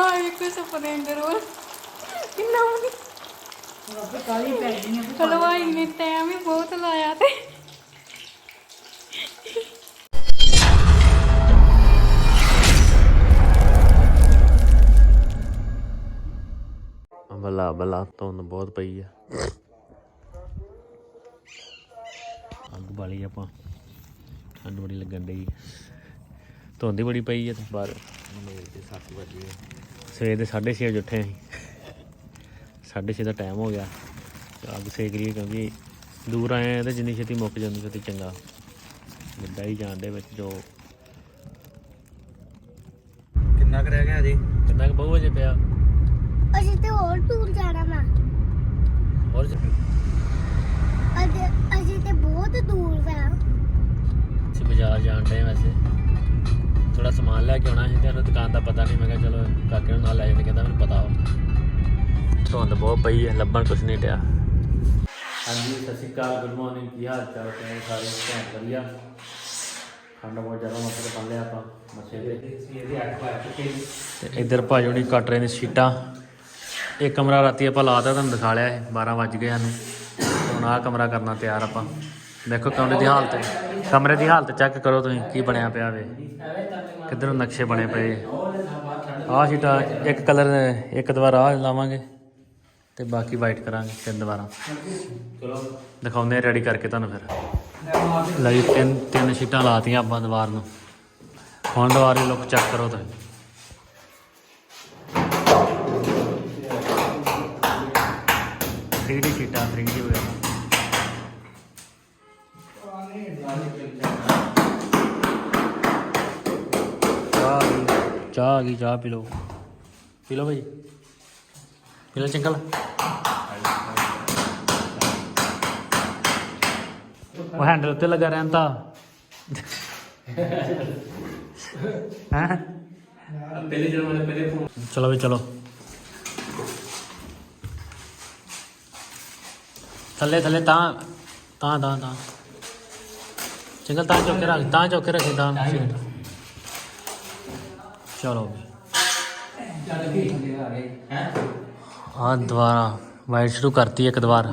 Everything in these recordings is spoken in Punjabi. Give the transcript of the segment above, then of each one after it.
ਹਾਂ ਇੱਕ ਸਪਰਿੰਗ ਰੋਲ ਕਿੰਨਾ ਵਧੀਆ ਰੱਬ ਕਾਲੀ ਪੈ ਗਈਆਂ ਹਲਵਾਈ ਨੇ ਟਾਈਮ ਵੀ ਬਹੁਤ ਲਾਇਆ ਤੇ। ਬੱਲਾ ਬੱਲਾ ਧੁੰਦ ਬਹੁਤ ਪਈ ਆ। ਅੱਗ ਬਾਲੀ ਆਪਾਂ। ਠੰਡ ਬੜੀ ਲੱਗਣ ਡਈ। ਧੁੰਦ ਬੜੀ ਪਈ ਆ ਤੇ ਬਾਹਰ। ਮੇਰੇ ਤੇ 7 ਵਜੇ ਸਵੇਰ ਦੇ 6:30 ਵਜੇ ਉੱਠੇ ਅਸੀਂ। 6:30 ਦਾ ਟਾਈਮ ਹੋ ਗਿਆ। ਤੇ ਅੱਗ ਸੇਕ ਲਈ ਕਿਉਂਕਿ ਦੂਰ ਆਏ ਆ ਤੇ ਜਿੰਨੀ ਛੇਤੀ ਮੁੱਕ ਜਾਂਦੀ ਛੇਤੀ ਚੰਗਾ। ਵੱਡਾ ਹੀ ਜਾਣ ਦੇ ਵਿੱਚ ਜੋ। ਕਿੰਨਾ ਕੁ ਰਹਿ ਗਿਆ ਜੀ? ਕਿੰਨਾ ਕੁ ਬਹੁ ਵਜੇ ਪਿਆ? ਅਸੀਂ ਤੇ ਹੋਰ ਦੂਰ ਜਾਣਾ ਵਾ। ਹੋਰ ਅੱਜ ਅਸੀਂ ਤੇ ਬਹੁਤ ਦੂਰ ਵਾ। ਅਸੀਂ ਬਾਜ਼ਾਰ ਜਾਣ ਡਏ ਵੈਸੇ। ਥੋੜਾ ਸਮਾਨ ਲੈ ਕੇ ਆਉਣਾ ਸੀ ਤੇ ਉਹਨੂੰ ਦੁਕਾਨ ਦਾ ਪਤਾ ਨਹੀਂ, ਮੈਂ ਕਿਹਾ ਚਲੋ ਕਾਕੇ ਨੂੰ ਨਾਲ ਲੈ ਜਾਂਦੇ, ਕਹਿੰਦਾ ਮੈਨੂੰ ਪਤਾ ਵਾ। ਧੁੰਦ ਬਹੁਤ ਪਈ ਹੈ ਲੱਭਣ ਕੁਛ ਨਹੀਂ ਡਿਆ। ਹਾਂਜੀ, ਸਤਿ ਸ਼੍ਰੀ ਅਕਾਲ ਗੁੱਡ ਮਾਰਨਿੰਗ ਕੀ ਹਾਲ ਚਾਲ ਹੈ ਸਾਰੇ ਭੈਣ ਵਧੀਆ? ਠੰਡ ਬਹੁਤ ਜ਼ਿਆਦਾ ਮੱਥੇ ਤੇ ਲਿਆ ਆਪਾਂ ਮੱਥੇ ਤੇ। ਇਹਦੀ 8 ਵਜ ਚੁੱਕੇ ਜੀ ਤੇ ਇੱਧਰ ਭਾਜੋ ਨਹੀਂ ਕੱਟ ਰਹੇ ਨੇ ਸ਼ੀਟਾਂ। ਇਹ ਕਮਰਾ ਰਾਤੀ ਆਪਾਂ ਲਾਤਾ ਤੁਹਾਨੂੰ ਦਿਖਾ ਲਿਆ ਇਹ 12 ਵੱਜ ਗਏ ਸਾਨੂੰ। ਹੁਣ ਆਹ ਕਮਰਾ ਕਰਨਾ ਤਿਆਰ ਆਪਾਂ। ਦੇਖੋ ਕਮਰੇ ਦੀ ਹਾਲਤ। ਕਮਰੇ ਦੀ ਹਾਲਤ ਚੈੱਕ ਕਰੋ ਤੁਸੀਂ, ਕੀ ਬਣਿਆ ਪਿਆ ਵੇ। ਕਿੱਧਰੋਂ ਨਕਸ਼ੇ ਬਣੇ ਪਏ? ਆਹ ਸ਼ੀਟਾਂ, ਇੱਕ ਕਲਰ ਇੱਕ ਦੁਬਾਰਾ ਆਹ ਲਾਵਾਂਗੇ ਤੇ ਬਾਕੀ ਵਾਈਟ ਕਰਾਂਗੇ, ਤਿੰਨ ਦੀਵਾਰਾਂ। ਚਲੋ ਦਿਖਾਉਂਦੇ ਆ ਰੈਡੀ ਕਰਕੇ ਤੁਹਾਨੂੰ ਫਿਰ। ਲਈ ਤਿੰਨ ਤਿੰਨ ਸ਼ੀਟਾਂ ਲਾਤੀਆਂ ਆਪਾਂ ਦੀਵਾਰ ਨੂੰ। ਹੁਣ ਦੀਵਾਰ ਦੀ ਲੁੱਕ ਚੈੱਕ ਕਰੋ ਤੁਸੀਂ। ਥ੍ਰੀ ਡੀ ਸ਼ੀਟਾਂ ਥ੍ਰੀ ਡੀ ਚਾਹ ਆ ਗਈ, ਚਾਹ ਪੀ ਲਓ। ਪੀ ਲਓ ਭਾਈ ਪੀ ਲਓ ਚੰਕਲ। ਉਹ ਹੈਂਡਲ ਉੱਤੇ ਲੱਗਾ ਰਹਿੰਦਾ ਹੈ? ਪਹਿਲੇ ਜਦੋਂ ਮੈਂ ਪਹਿਲੇ ਫੋਨ ਚਲੋ ਵੀ ਚਲੋ। ਥੱਲੇ ਥੱਲੇ ਤਾਂ ਤਾਂ ਤਾਂ ਤਾਂ। ਚੰਗਲ ਤਾਂ ਚੁੱਕ ਕੇ ਰੱਖ, ਤਾਂ ਚੁੱਕ ਕੇ ਰੱਖੀ, ਤਾਂ। ਚਲੋ ਵੀ ਥੱਲੇ ਆ ਰਹੇ ਹੈ? ਹਾਂ ਦੁਬਾਰਾ। ਵਾਈਟ ਸ਼ੁਰੂ ਕਰਤੀ ਇੱਕ ਦੁਬਾਰ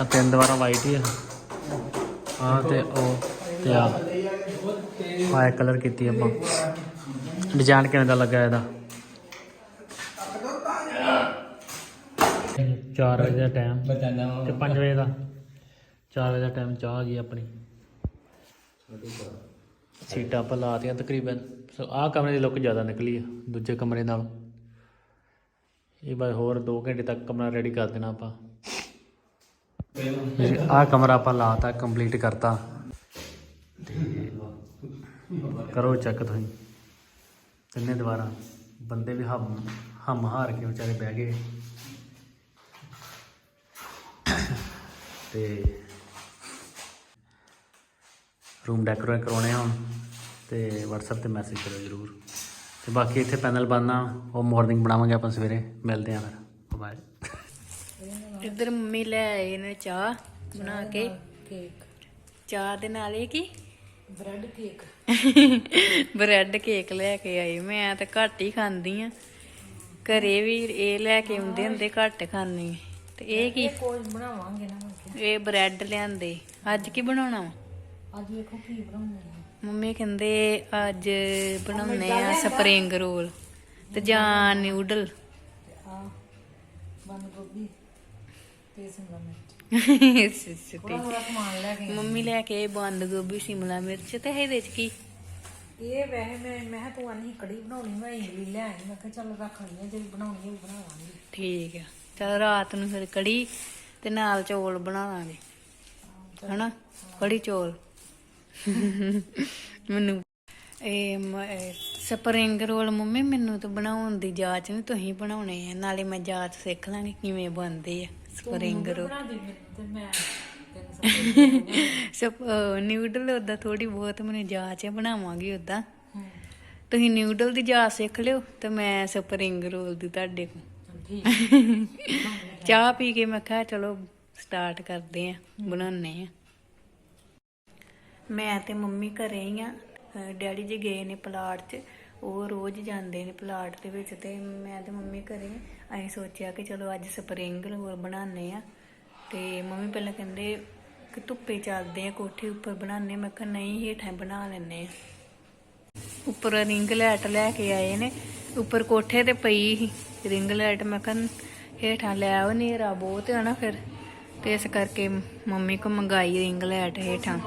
ਆ ਤਿੰਨ ਦੁਬਾਰਾ ਵਾਈਟ ਹੀ ਆ। ਹਾਂ ਤੇ ਉਹ ਤੇ ਆ। ਆਇਆ ਕਲਰ ਕੀਤੀ ਆਪਾਂ। ਡਿਜ਼ਾਈਨ ਕਿਵੇਂ ਦਾ ਲੱਗਾ ਇਹਦਾ? 4 ਵਜੇ ਦਾ ਟਾਈਮ ਤੇ 5 ਵਜੇ ਦਾ? 4 ਵਜੇ ਦਾ ਟਾਈਮ ਚਾਹ ਆ ਗਈ ਆਪਣੀ। ਸੀਟਾਂ ਆਪਾਂ ਲਾਤੀਆਂ ਤਕਰੀਬਨ। ਸੋ ਆਹ ਕਮਰੇ ਦੀ ਲੁੱਕ ਜ਼ਿਆਦਾ ਨਿਕਲੀ ਆ, ਦੂਜੇ ਕਮਰੇ ਨਾਲੋਂ। ਇਹ ਬਸ ਹੋਰ 2 ਘੰਟੇ ਤੱਕ ਕਮਰਾ ਰੈਡੀ ਕਰ ਦੇਣਾ ਆਪਾਂ। ਆਹ ਕਮਰਾ ਆਪਾਂ ਲਾਤਾ ਕੰਪਲੀਟ ਕਰਤਾ। ਤੇ ਕਰੋ ਚੈੱਕ ਤੁਸੀਂ। ਤਿੰਨੇ ਦੁਬਾਰਾ ਬੰਦੇ ਵੀ ਹਮ ਹਮ ਹਾਰ ਕੇ ਵਿਚਾਰੇ ਬਹਿ ਗਏ। ਤੇ ਰੂਮ ਡੈਕੋਰੇਟ ਕਰਾਉਣੇ ਹੁਣ ਤੇ WhatsApp ਤੇ ਮੈਸੇਜ ਕਰੋ ਜਰੂਰ। ਤੇ ਬਾਕੀ ਇੱਥੇ ਪੈਨਲ ਬਣਨਾ ਉਹ ਮਾਰਨਿੰਗ ਬਣਾਵਾਂਗੇ ਆਪਾਂ ਸਵੇਰੇ। ਮਿਲਦੇ ਆਂ ਫਿਰ। ਬਾਏ ਇੱਧਰ ਮੰਮੀ ਲੈ ਆਏ ਨੇ ਚਾਹ ਬਣਾ ਕੇ। ਕੇਕ ਚਾਹ ਦੇ ਨਾਲ ਇਹ ਕੀ? ਬ੍ਰੈਡ ਕੇਕ ਬ੍ਰੈਡ ਕੇਕ ਲੈ ਕੇ ਆਈ ਮੈਂ ਤਾਂ ਘੱਟ ਹੀ ਖਾਂਦੀ ਆ। ਘਰੇ ਵੀ ਇਹ ਲੈ ਕੇ ਆਉਂਦੇ ਹੁੰਦੇ ਘੱਟ ਖਾਂਦੀ। ਤੇ ਇਹ ਕੀ? ਕੋਈ ਬਣਾਵਾਂਗੇ ਨਾ ਇਹ ਬ੍ਰੈਡ ਲਿਆਂਦੇ। ਅੱਜ ਕੀ ਬਣਾਉਣਾ ਵਾ? ਅੱਜ ਵੇਖੋ ਕੀ ਬਣਾਉਂਦੇ ਆ ਮੰਮੀ ਕਹਿੰਦੇ ਅੱਜ ਬਣਾਉਣੇ ਆ ਸਪਰਿੰਗ ਰੋਲ ਤੇ ਜਾਂ ਨਿਊਡਲ ਤੇ ਆ ਬੰਦ ਗੋਭੀ ਤੇ ਸਿਮਲਾ ਮਿਰਚ। ਥੋੜਾ ਥੋੜਾ ਸਮਾਨ ਲੈ ਕੇ ਮੰਮੀ ਲੈ ਕੇ ਆਏ ਬੰਦ ਗੋਭੀ ਸ਼ਿਮਲਾ ਮਿਰਚ ਤੇ ਇਹਦੇ ਚ ਕੀ? ਇਹ ਵੈਸੇ ਮੈਂ ਮੈਂ ਕਿਹਾ ਤੂੰ ਆਨੀ ਕੜੀ ਬਣਾਉਣੀ ਮੈਂ ਇਮਲੀ ਲੈ ਆਈ ਮੈਂ ਕਿਹਾ ਚੱਲ ਰੱਖ ਲਈ ਆ, ਜਿਹੜੀ ਬਣਾਉਣੀ ਉਹ ਬਣਾ ਲਾਂਗੇ। ਠੀਕ ਆ। ਚਲ ਰਾਤ ਨੂੰ ਫਿਰ ਕੜੀ ਤੇ ਨਾਲ ਚੌਲ ਬਣਾ ਲਾਂਗੇ। ਹਨਾ? ਕੜੀ ਚੌਲ। ਮੈਨੂੰ ਇਹ ਸਪਰਿੰਗ ਰੋਲ ਮੰਮੀ ਮੈਨੂੰ ਤਾਂ ਬਣਾਉਣ ਦੀ ਜਾਚ ਨਹੀਂ ਤੁਸੀਂ ਬਣਾਉਣੇ ਆ ਨਾਲੇ ਮੈਂ ਜਾਚ ਸਿੱਖ ਲਾਂਗੀ ਕਿਵੇਂ ਬਣਦੇ ਆ ਸਪਰਿੰਗ ਰੋਲ ਬਣਾ ਦੇ ਮੈਨੂੰ ਤੇ ਮੈਂ ਤੈਨੂੰ ਸਪ ਨਿਊਡਲ ਉਦਾਂ ਥੋੜੀ ਬਹੁਤ ਮੈਨੂੰ ਜਾਚ ਹੈ ਬਣਾਵਾਂਗੀ ਉਦਾਂ ਤੁਸੀਂ ਨਿਊਡਲ ਦੀ ਜਾਚ ਸਿੱਖ ਲਿਓ ਤੇ ਮੈਂ ਸਪਰਿੰਗ ਰੋਲ ਦੀ ਤੁਹਾਡੇ ਕੋਲ। ਚਾਹ ਪੀ ਕੇ ਮੈਂ ਕਿਹਾ ਚਲੋ ਸਟਾਰਟ ਕਰਦੇ ਆ ਬਣਾਉਣੇ ਆ। ਮੈਂ ਤੇ ਮੰਮੀ ਘਰੇ ਹੀ ਆ। ਡੈਡੀ ਜੀ ਗਏ ਨੇ ਪਲਾਟ 'ਚ। ਉਹ ਰੋਜ਼ ਜਾਂਦੇ ਨੇ ਪਲਾਟ ਦੇ ਵਿੱਚ ਤੇ ਮੈਂ ਤੇ ਮੰਮੀ ਘਰੇ ਅਸੀਂ ਸੋਚਿਆ ਕਿ ਚਲੋ ਅੱਜ ਸਪਰਿੰਗ ਰੋਲ ਬਣਾਉਂਦੇ ਆ। ਤੇ ਮੰਮੀ ਪਹਿਲਾਂ ਕਹਿੰਦੇ ਕਿ ਧੁੱਪੇ ਚੱਲਦੇ ਆ, ਕੋਠੇ ਉੱਪਰ ਬਣਾਉਂਦੇ ਮੈਂ ਕਿਹਾ ਨਹੀਂ, ਹੇਠਾਂ ਬਣਾ ਲੈਂਦੇ ਆ। ਉੱਪਰ ਰਿੰਗ ਲਾਈਟ ਲੈ ਕੇ ਆਏ ਨੇ। ਉੱਪਰ ਕੋਠੇ ਤੇ ਪਈ ਸੀ ਰਿੰਗ ਲਾਈਟ। ਮੈਂ ਕਿਹਾ ਹੇਠਾਂ ਲੈ ਆਓ, ਹਨੇਰਾ ਬਹੁਤ ਆ ਨਾ ਫਿਰ। ਤੇ ਇਸ ਕਰਕੇ ਮੰਮੀ ਕੋ ਮੰਗਾਈ ਰਿੰਗ ਲਾਈਟ ਹੇਠਾਂ।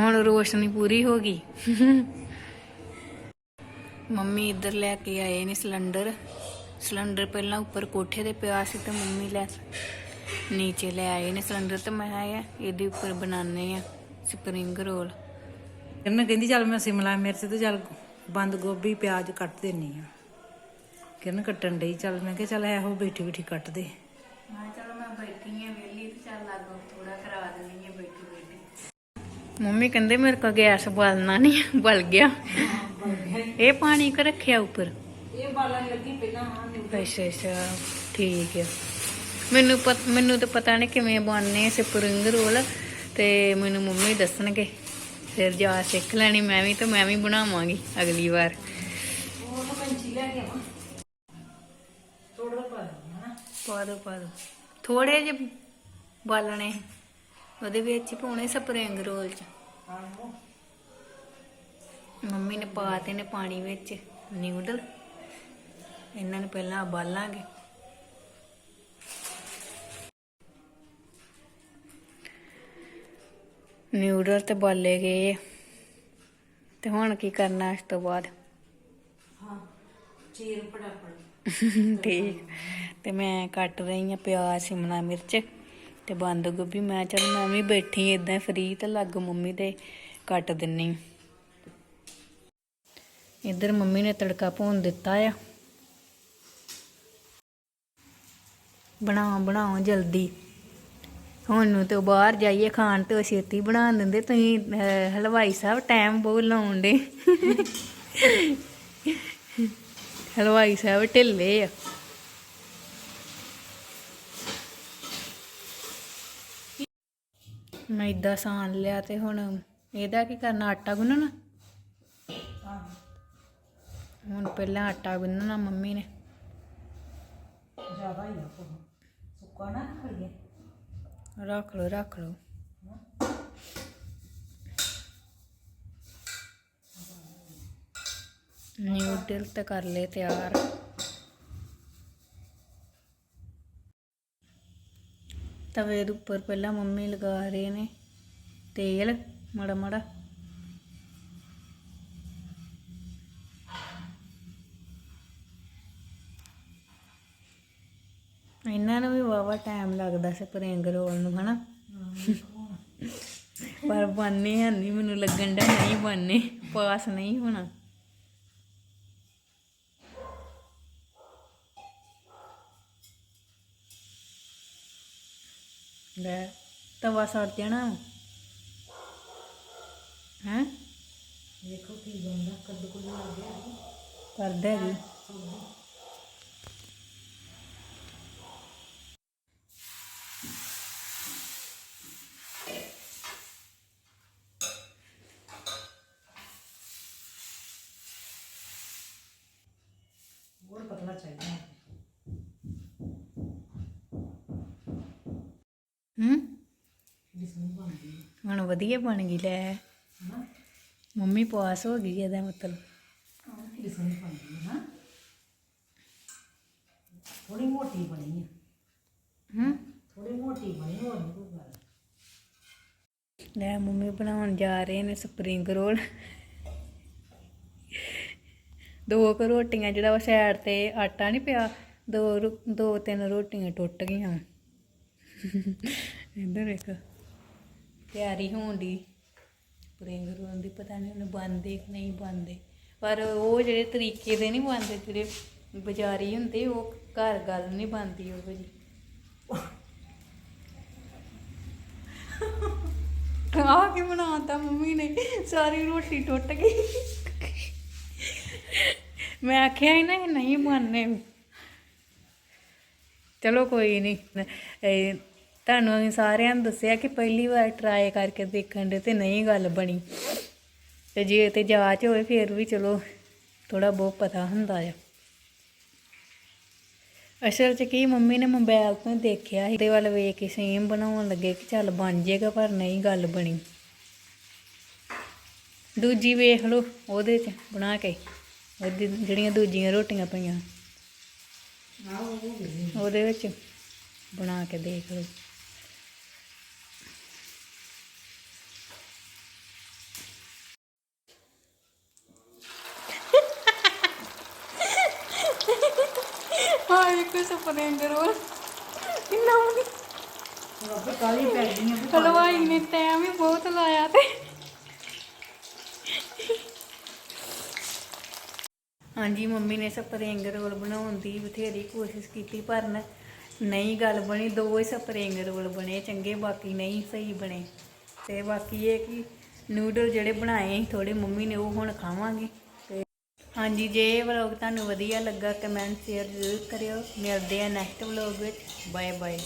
ਹੁਣ ਰੋਸ਼ਨੀ ਪੂਰੀ ਹੋ ਗਈ। ਮੰਮੀ ਇੱਧਰ ਲੈ ਕੇ ਆਏ ਨੇ ਸਿਲੰਡਰ। ਸਿਲੰਡਰ ਪਹਿਲਾਂ ਉੱਪਰ ਕੋਠੇ ਤੇ ਪਿਆ ਸੀ ਤੇ ਮੰਮੀ ਲੈ ਨੀਚੇ ਲੈ ਆਏ ਨੇ ਸਿਲੰਡਰ ਤੇ ਮੈਂ ਆਇਆ ਇਹਦੇ ਉੱਪਰ ਬਣਾਉਣੇ ਆ ਸਪਰਿੰਗ ਰੋਲ। ਕਿਰਨ ਕਹਿੰਦੀ ਚੱਲ ਮੈਂ ਸਿਮਲਾ ਮਿਰਚ ਤੇ ਚੱਲ ਬੰਦ ਗੋਭੀ ਪਿਆਜ਼ ਕੱਟ ਦੇਣੀ ਆ। ਕਿਰਨ ਕੱਟਣ ਡਈ ਚੱਲ ਮੈਂ ਕਿਹਾ ਚੱਲ ਇਹੋ ਬੈਠੀ ਬੈਠੀ ਕੱਟ ਦੇ। ਮੈਂ ਚਲੋ ਮੈਂ ਬੈਠੀ ਆ ਵੇਲੀ ਤੇ ਚੱਲ ਲਾਗੋ ਥੋੜਾ ਕਰਾ ਦਿੰਦੀ ਆ ਬੈਠੀ ਬੈਠੀ। ਮੰਮੀ ਕਹਿੰਦੇ ਮੇਰੇ ਕੋ ਗੈਸ ਬਲਣਾ ਨਹੀਂ ਬਲ ਗਿਆ। ਇਹ ਪਾਣੀ ਕ ਰੱਖਿਆ ਉੱਪਰ? ਇਹ ਬਾਲਣ ਲੱਗੀ ਪਹਿਲਾਂ ਅੱਛਾ ਅੱਛਾ ਠੀਕ ਹੈ ਮੈਨੂੰ ਪਤ ਮੈਨੂੰ ਤਾਂ ਪਤਾ ਨਹੀਂ ਕਿਵੇਂ ਬਣਨੇ ਸਪਰਿੰਗ ਰੋਲ ਤੇ ਮੈਨੂੰ ਮੰਮੀ ਦੱਸਣਗੇ। ਫਿਰ ਜਾ ਸਿੱਖ ਲੈਣੀ ਮੈਂ ਵੀ ਤੇ ਮੈਂ ਵੀ ਬਣਾਵਾਂਗੀ ਅਗਲੀ ਵਾਰ। ਉਹ ਤਾਂ ਪੰਛੀ ਲੈ ਕੇ ਆਵਾਂ। ਥੋੜਾ ਪਾ ਦੇਣਾ ਹਨਾ। ਪਾ ਦੋ ਪਾ ਦੋ। ਥੋੜੇ ਜਿਹੇ ਬਾਲਣੇ। ਉਹਦੇ ਵਿੱਚ ਹੀ ਪਾਉਣੇ ਸਪਰਿੰਗ ਰੋਲ ਚ। ਮੰਮੀ ਨੇ ਪਾਤੇ ਨੇ ਪਾਣੀ ਵਿੱਚ ਨਿਊਡਲ ਇਹਨਾਂ ਨੂੰ ਪਹਿਲਾਂ ਉਬਾਲਾਂਗੇ। ਨਿਊਡਲ ਤੇ ਬਾਲੇ ਗਏ। ਤੇ ਹੁਣ ਕੀ ਕਰਨਾ ਇਸ ਤੋਂ ਬਾਅਦ? ਹਾਂ ਚੀਰ ਫਟਾਫਟ। ਠੀਕ। ਤੇ ਮੈਂ ਕੱਟ ਰਹੀ ਆ ਪਿਆਜ਼ ਸ਼ਿਮਲਾ ਮਿਰਚ। ਤੇ ਬੰਦ ਗੋਭੀ ਮੈਂ ਚੱਲ ਮੈਂ ਵੀ ਬੈਠੀ ਇਦਾਂ ਫਰੀ ਤੇ ਲੱਗ ਮੰਮੀ ਦੇ ਕੱਟ ਦਿੰਨੀ ਇੱਧਰ ਮੰਮੀ ਨੇ ਤੜਕਾ ਭੁੰਨ ਦਿੱਤਾ ਆ। ਬਣਾਓ ਬਣਾਓ ਜਲਦੀ। ਹੁਣ ਨੂੰ ਤੇ ਉਹ ਬਾਹਰ ਜਾਈਏ ਖਾਣ ਤੇ ਉਹ ਛੇਤੀ ਬਣਾ ਦਿੰਦੇ, ਤੁਸੀਂ ਹਲਵਾਈ ਸਾਹਿਬ ਟਾਈਮ ਬਹੁਤ ਲਾਉਣ ਦੇ ਹਲਵਾਈ ਸਾਹਿਬ ਢਿੱਲੇ ਆ। ਮੈਂ ਇਦਾਂ ਸਾਨ ਲਿਆ ਤੇ ਹੁਣ ਇਹਦਾ ਕੀ ਕਰਨਾ ਆਟਾ ਗੁੰਨਣਾ? ਹੁਣ ਪਹਿਲਾਂ ਆਟਾ ਗੁੰਨਣਾ ਮੰਮੀ ਨੇ। ਜ਼ਿਆਦਾ ਹੀ ਆ ਕੋਹ ਸੁੱਕਾ ਨਾ ਖੜੀਏ ਰੱਖ ਲਓ ਰੱਖ ਲਓ। ਨਿਊਡਲ ਤੇ ਕਰ ਲਏ ਤਿਆਰ। ਤਵੇ ਦੇ ਉੱਪਰ ਪਹਿਲਾਂ ਮੰਮੀ ਲਗਾ ਰਹੇ ਨੇ, ਤੇਲ ਮੜਾ ਮੜਾ। ਇਹਨਾਂ ਨੂੰ ਵੀ ਵਾਵਾ ਟਾਈਮ ਲੱਗਦਾ ਸਪਰਿੰਗ ਰੋਲ ਨੂੰ, ਹਨਾ? ਪਰ ਬਣਨੇ ਹੈ ਨਹੀਂ ਮੈਨੂੰ ਲੱਗਣ ਦਾ ਨਹੀਂ ਬਣਨੇ, ਪਾਸ ਨਹੀਂ ਹੋਣਾ। ਲੈ ਤਵਾ ਸੜ ਜਾਣਾ ਹੈ? ਦੇਖੋ ਕੀ ਬਣਦਾ ਕੱਦੂ ਕੁੱਦੂ ਲੱਗ ਗਿਆ ਕਰਦਾ ਜੀ। ਹੋਰ ਪਤਲਾ ਚਾਹੀਦਾ। ਹੂੰ? ਹੁਣ ਵਧੀਆ ਬਣ ਗਈ ਲੈ। ਮੰਮੀ ਪਾਸ ਹੋ ਗਈ ਇਹਦਾ ਮਤਲਬ। ਥੋੜੀ ਮੋਟੀ ਬਣੀ ਹੈ ਹੂੰ? ਥੋੜੀ ਮੋਟੀ ਬਣੀ ਹੋਰ ਨਹੀਂ ਕੋਈ ਗੱਲ। ਲੈ ਮੰਮੀ ਬਣਾਉਣ ਜਾ ਰਹੇ ਨੇ ਸਪਰਿੰਗ ਰੋਲ। ਦੋ ਕੁ ਰੋਟੀਆਂ ਜਿਹੜਾ ਉਹ ਸਾਈਡ ਤੇ ਆਟਾ ਨਹੀਂ ਪਿਆ ਦੋ ਦੋ ਤਿੰਨ ਰੋਟੀਆਂ ਟੁੱਟ ਗਈਆਂ। ਇੱਧਰ ਇੱਕ ਤਿਆਰੀ ਹੋਣ ਦੀ ਸਪਰਿੰਗ ਰੋਲ ਦੀ ਪਤਾ ਨਹੀਂ ਉਹਨੇ ਬੰਦੇ ਕਿ ਨਹੀਂ ਬੰਦੇ ਪਰ ਉਹ ਜਿਹੜੇ ਤਰੀਕੇ ਦੇ ਨਹੀਂ ਬੰਦੇ ਜਿਹੜੇ ਬਾਜ਼ਾਰੀ ਹੁੰਦੇ, ਉਹ ਘਰ ਗੱਲ ਨਹੀਂ ਬੰਦੀ ਉਹ ਜੀ ਆ ਕੇ ਬਣਾਤਾ ਮੰਮੀ ਨੇ? ਸਾਰੀ ਰੋਟੀ ਟੁੱਟ ਗਈ। ਮੈਂ ਆਖਿਆ ਹੀ ਨਾ ਨਹੀਂ ਬਣਨੇ। ਚਲੋ ਕੋਈ ਨਹੀਂ ਤੁਹਾਨੂੰ ਅਸੀਂ ਸਾਰਿਆਂ ਨੂੰ ਦੱਸਿਆ ਕਿ ਪਹਿਲੀ ਵਾਰ ਟਰਾਈ ਕਰਕੇ ਦੇਖਣ ਦੇ ਤੇ ਨਹੀਂ ਗੱਲ ਬਣੀ। ਤੇ ਜੇ ਤੇ ਜਾਂਚ ਹੋਵੇ ਫਿਰ ਵੀ ਚਲੋ ਥੋੜਾ ਬਹੁਤ ਪਤਾ ਹੁੰਦਾ ਆ। ਅਸਲ 'ਚ ਕੀ ਮੰਮੀ ਨੇ ਮੋਬਾਈਲ ਤੋਂ ਦੇਖਿਆ ਸੀ ਤੇ ਵੱਲ ਵੇਖ ਕੇ ਸੇਮ ਬਣਾਉਣ ਲੱਗੇ ਕਿ ਚੱਲ ਬਣ ਜਾਏਗਾ ਪਰ ਨਹੀਂ ਗੱਲ ਬਣੀ। ਦੂਜੀ ਵੇਖ ਲਓ ਉਹਦੇ 'ਚ ਬਣਾ ਕੇ ਉਹਦੀ ਜਿਹੜੀਆਂ ਦੂਜੀਆਂ ਰੋਟੀਆਂ ਪਈਆਂ। ਉਹਦੇ ਵਿੱਚ ਬਣਾ ਕੇ ਦੇਖ ਲਓ। ਕੋਈ ਸਪਰਿੰਗ ਰੋਲ ਕਿੰਨਾ ਹੋਣੀ ਕਾਲੀ ਪੈ ਗਈ ਹਲਵਾਈ ਨੇ ਟਾਈਮ ਵੀ ਬਹੁਤ ਲਾਇਆ ਤੇ। ਹਾਂਜੀ ਮੰਮੀ ਨੇ ਸਪਰਿੰਗ ਰੋਲ ਬਣਾਉਣ ਦੀ ਬਥੇਰੀ ਕੋਸ਼ਿਸ਼ ਕੀਤੀ ਪਰ ਨ- ਨਹੀਂ ਗੱਲ ਬਣੀ। ਦੋ ਹੀ ਸਪਰਿੰਗ ਰੋਲ ਬਣੇ ਚੰਗੇ ਬਾਕੀ ਨਹੀਂ ਸਹੀ ਬਣੇ। ਤੇ ਬਾਕੀ ਇਹ ਕਿ ਨੂਡਲ ਜਿਹੜੇ ਬਣਾਏ ਸੀ ਥੋੜੇ ਮੰਮੀ ਨੇ ਉਹ ਹੁਣ ਖਾਵਾਂਗੇ। ਹਾਂਜੀ, ਜੇ ਇਹ ਵਲੌਗ ਤੁਹਾਨੂੰ ਵਧੀਆ ਲੱਗਾ ਕਮੈਂਟ ਸ਼ੇਅਰ ਜ਼ਰੂਰ ਕਰਿਓ। ਮਿਲਦੇ ਆ ਨੈਕਸਟ ਵਲੌਗ ਵਿੱਚ। Bye bye